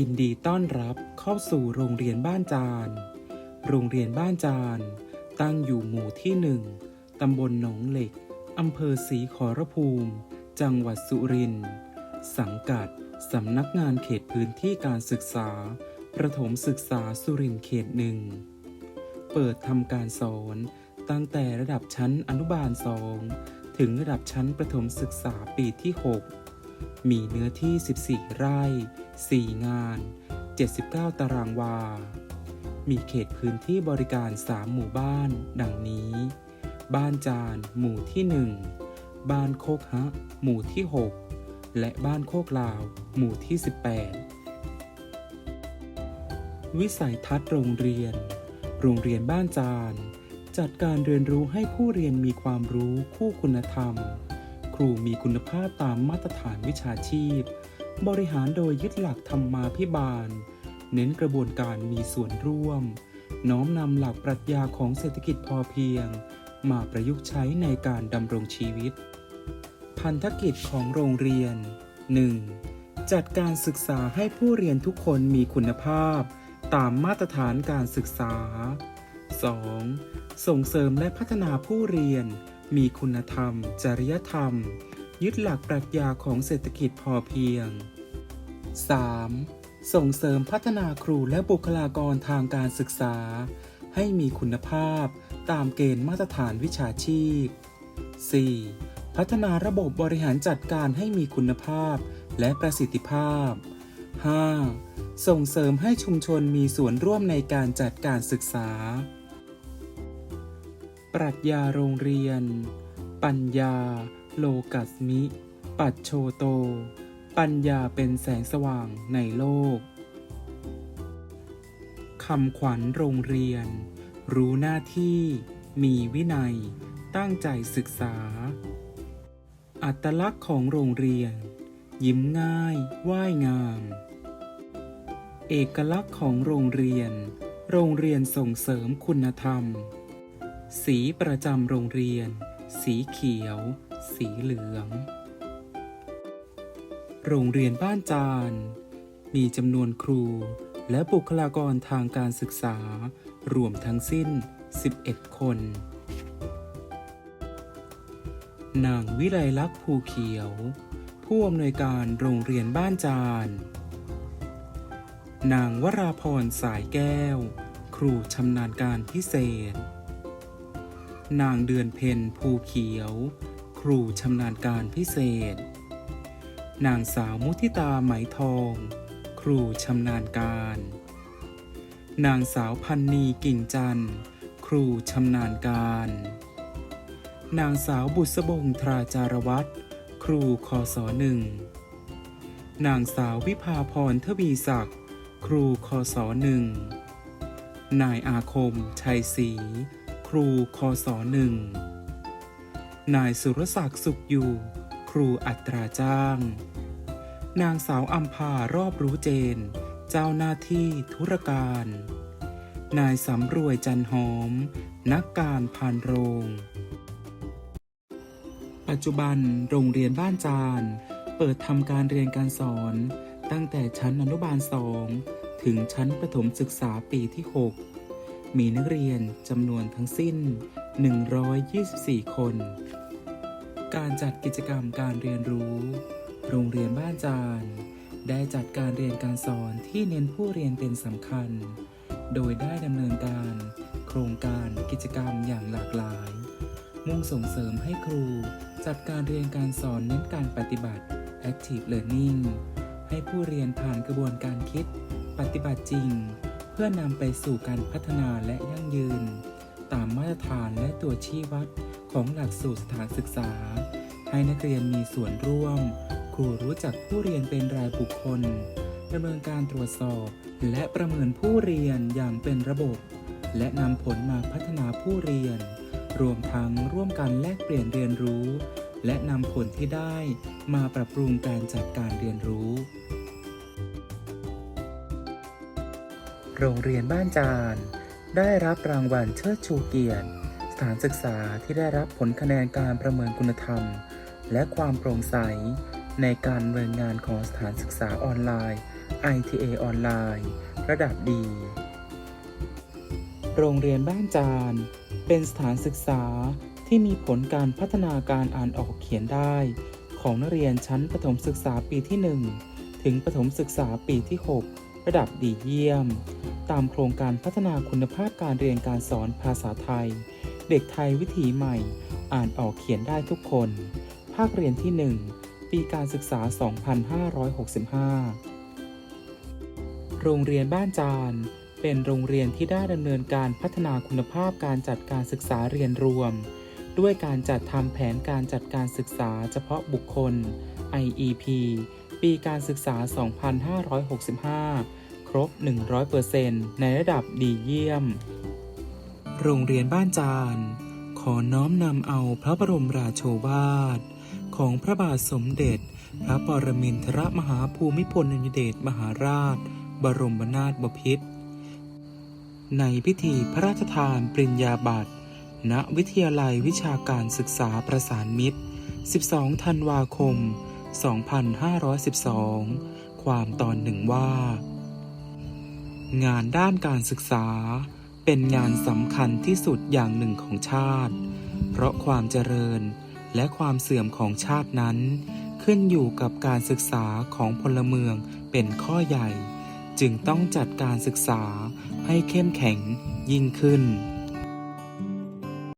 ยินดีต้อนรับเข้าสู่โรงเรียนบ้านจาน โรงเรียนบ้านจาน ตั้งอยู่หมู่ที่หนึ่งตำบลหนองเหล็ก อำเภอศรีขอรภูมิ จังหวัดสุรินทร์ สังกัด สำนักงานเขตพื้นที่การศึกษา ประถมศึกษาสุรินทร์เขตหนึ่ง เปิดทำการสอนตั้งแต่ระดับชั้นอนุบาลสอง ถึงระดับชั้นประถมศึกษาปีที่ 6 มีเนื้อที่ 14 ไร่ 4 งาน 79 ตารางวา มีเขตพื้นที่บริการ 3 หมู่บ้าน ดังนี้ บ้านจาน หมู่ที่ 1 บ้านโคกฮะ หมู่ที่ 6 และบ้านโคกลาว หมู่ที่ 18 วิสัยทัศน์โรงเรียน โรงเรียนบ้านจาน จัดการเรียนรู้ให้ผู้เรียนมีความรู้คู่คุณธรรม ครูมีคุณภาพตามมาตรฐานวิชาชีพ บริหารโดยยึดหลักธรรมมาภิบาล เน้นกระบวนการมีส่วนร่วม น้อมนำหลักปรัชญาของเศรษฐกิจพอเพียง มาประยุกต์ใช้ในการดำรงชีวิต พันธกิจของโรงเรียน 1. จัดการศึกษาให้ผู้เรียนทุกคนมีคุณภาพ ตามมาตรฐานการศึกษา 2. ส่งเสริมและพัฒนาผู้เรียน มีคุณธรรม จริยธรรม ยึดหลักปรัชญาของเศรษฐกิจพอเพียง 3. ส่งเสริมพัฒนาครูและบุคลากรทางการศึกษา ให้มีคุณภาพตามเกณฑ์มาตรฐานวิชาชีพ 4. พัฒนาระบบบริหารจัดการให้มีคุณภาพและประสิทธิภาพ 5. ส่งเสริมให้ชุมชนมีส่วนร่วมในการจัดการศึกษา ปรัชญาโรงเรียน ปัญญา โลกัสมิ ปัจโชโต ปัญญาเป็นแสงสว่างในโลก คำขวัญโรงเรียน รู้หน้าที่ มีวินัย ตั้งใจศึกษา อัตลักษณ์ของโรงเรียน ยิ้มง่าย ว่ายงาม เอกลักษณ์ของโรงเรียน โรงเรียนส่งเสริมคุณธรรม สีประจำโรงเรียน สีเขียว สีเหลือง โรงเรียนบ้านจาน มีจำนวนครูและบุคลากรทางการศึกษา รวมทั้งสิ้น 11 คน นางวิไลลักษ์ภูเขียว ผู้อำนวยการโรงเรียนบ้านจาน นางวราพรสายแก้ว ครูชำนาญการพิเศษ นางเดือนเพ็ญภูเขียว ครูชำนาญการพิเศษ นางสาวมุทิตาไหมทอง ครูชำนาญการ นางสาวพันนีกิ่งจันทร์ ครูชำนาญการ นางสาวบุษบงทราจารวัตรครูคอสอหนึ่งนางสาววิภาพรทวีศักดิ์ ครูคอสอหนึ่งนายอาคม ชัยศรี รูคอสอหนึ่งนายสุรศักดิ์สุขอยู่ ครูอัตราจ้าง นางสาวอัมพารอบรู้เจน เจ้าหน้าที่ธุรการ นายสำรวยจันหอม นักการพานโรง ปัจจุบันโรงเรียนบ้านจาน เปิดทำการเรียนการสอน ตั้งแต่ชั้นอนุบาล2ถึงชั้นประถมศึกษาปีที่ 6 มีนักเรียนจำนวนทั้งสิ้น 124 คน การจัดกิจกรรมการเรียนรู้ โรงเรียนบ้านจาน ได้จัดการเรียนการสอนที่เน้นผู้เรียนเป็นสำคัญ โดยได้ดำเนินการโครงการกิจกรรมอย่างหลากหลาย มุ่งส่งเสริมให้ครูจัดการเรียนการสอนเน้นการปฏิบัติ active learning ให้ผู้เรียนผ่านกระบวนการคิด ปฏิบัติจริง พื่อนำไปสู่การพัฒนาและยั่งยืน ตามมาตรฐานและตัวชี้วัดของหลักสูตรสถานศึกษา ให้นักเรียนมีส่วนร่วม ครูรู้จักผู้เรียนเป็นรายบุคคลดำเนินการตรวจสอบ และประเมินผู้เรียนอย่างเป็นระบบ และนำผลมาพัฒนาผู้เรียน รวมทั้งร่วมกันแลกเปลี่ยนเรียนรู้ และนำผลที่ได้มาปรับปรุงการจัดการเรียนรู้ โรงเรียนบ้านจาน ได้รับรางวัลเชิดชูเกียรติ สถานศึกษาที่ได้รับผลคะแนนการประเมินคุณธรรม และความโปร่งใส ในการดำเนินงานของสถานศึกษาออนไลน์ ITA ออนไลน์ ระดับดี โรงเรียนบ้านจาน เป็นสถานศึกษาที่มีผลการพัฒนาการอ่านออกเขียนได้ ของนักเรียนชั้นประถมศึกษาปีที่ 1 ถึงประถมศึกษาปีที่ 6 ระดับดีเยี่ยม ตามโครงการพัฒนาคุณภาพการเรียนการสอนภาษาไทย เด็กไทยวิถีใหม่ อ่านออกเขียนได้ทุกคน ภาคเรียนที่ 1 ปีการศึกษา 2565 โรงเรียนบ้านจานเป็นโรงเรียนที่ได้ดำเนินการพัฒนาคุณภาพการจัดการศึกษาเรียนรวม ด้วยการจัดทำแผนการจัดการศึกษาเฉพาะบุคคล IEP ปีการศึกษา 2565 ครบ 100%ในระดับดีเยี่ยม โรงเรียนบ้านจาน ขอน้อมนำเอาพระบรมราโชวาท ของพระบาทสมเด็จ พระปรมินทรมหาภูมิพลอดุลยเดชมหาราช บรมนาถบพิตรในพิธีพระราชทานปริญญาบัตร ณ วิทยาลัยวิชาการศึกษาประสานมิตร 12 ธันวาคม 2512 ความตอนหนึ่งว่า งานด้านการศึกษา เป็นงานสำคัญที่สุดอย่างหนึ่งของชาติ เพราะความเจริญและความเสื่อมของชาตินั้น ขึ้นอยู่กับการศึกษาของพลเมืองเป็นข้อใหญ่ จึงต้องจัดการศึกษาให้เข้มแข็งยิ่งขึ้น